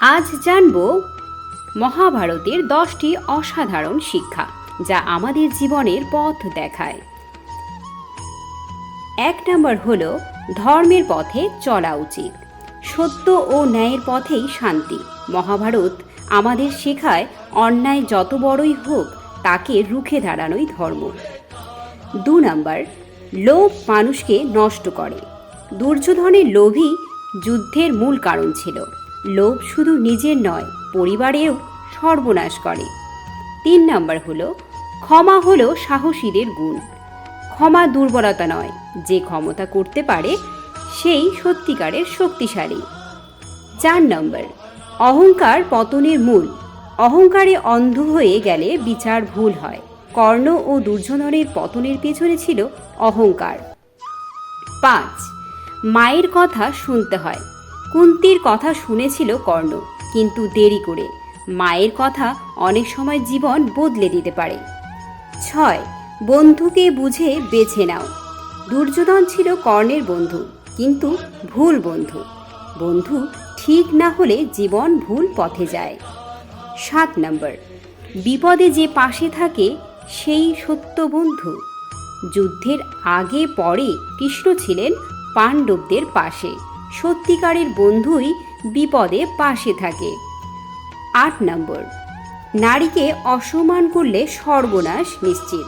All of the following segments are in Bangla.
আজ জানব মহাভারতের দশটি অসাধারণ শিক্ষা যা আমাদের জীবনের পথ দেখায়। এক নম্বর হল, ধর্মের পথে চলা উচিত। সত্য ও ন্যায়ের পথেই শান্তি। মহাভারত আমাদের শেখায়, অন্যায় যত বড়ই হোক, তাকে রুখে দাঁড়ানোই ধর্ম। দু নম্বর, লোভ মানুষকে নষ্ট করে। দুর্যোধনের লোভই যুদ্ধের মূল কারণ ছিল। লোভ শুধু নিজের নয়, পরিবারেও সর্বনাশ করে। তিন নম্বর হলো, ক্ষমা হলো সাহসীদের গুণ। ক্ষমা দুর্বলতা নয়, যে ক্ষমতা করতে পারে, সেই সত্যিকারের শক্তিশালী। চার নম্বর, অহংকার পতনের মূল। অহংকারে অন্ধ হয়ে গেলে বিচার ভুল হয়। কর্ণ ও দুর্যোধনের পতনের পেছনে ছিল অহংকার। পাঁচ, মায়ের কথা শুনতে হয়। কুন্তির কথা শুনেছিল কর্ণ, কিন্তু দেরি করে। মায়ের কথা অনেক সময় জীবন বদলে দিতে পারে। ছয়, বন্ধুকে বুঝে বেছে নাও। দুর্যোধন ছিল কর্ণের বন্ধু, কিন্তু ভুল বন্ধু। বন্ধু ঠিক না হলে জীবন ভুল পথে যায়। সাত নম্বর, বিপদে যে পাশে থাকে, সেই সত্য বন্ধু। যুদ্ধের আগে পরে কৃষ্ণ ছিলেন পাণ্ডবদের পাশে। সত্যিকারের বন্ধুই বিপদে পাশে থাকে। আট নম্বর, নারীকে অসম্মান করলে সর্বনাশ নিশ্চিত।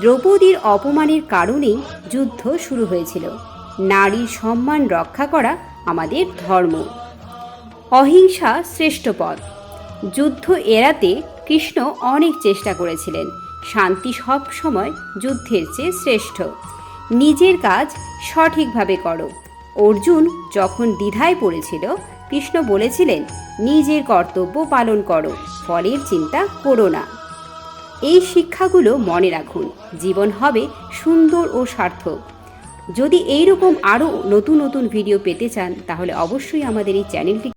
দ্রৌপদীর অপমানের কারণেই যুদ্ধ শুরু হয়েছিল। নারীর সম্মান রক্ষা করা আমাদের ধর্ম। অহিংসা শ্রেষ্ঠ পথ। যুদ্ধ এড়াতে কৃষ্ণ অনেক চেষ্টা করেছিলেন। শান্তি সব সময় যুদ্ধের চেয়ে শ্রেষ্ঠ। নিজের কাজ সঠিকভাবে করো। অর্জুন যখন দ্বিধায় পড়েছিল, কৃষ্ণ বলেছিলেন, নিজের কর্তব্য পালন করো, ফলের চিন্তা করো না। এই শিক্ষাগুলো মনে রাখুন, জীবন হবে সুন্দর ও সার্থক। যদি এইরকম আরও নতুন নতুন ভিডিও পেতে চান, তাহলে অবশ্যই আমাদের এই চ্যানেলটি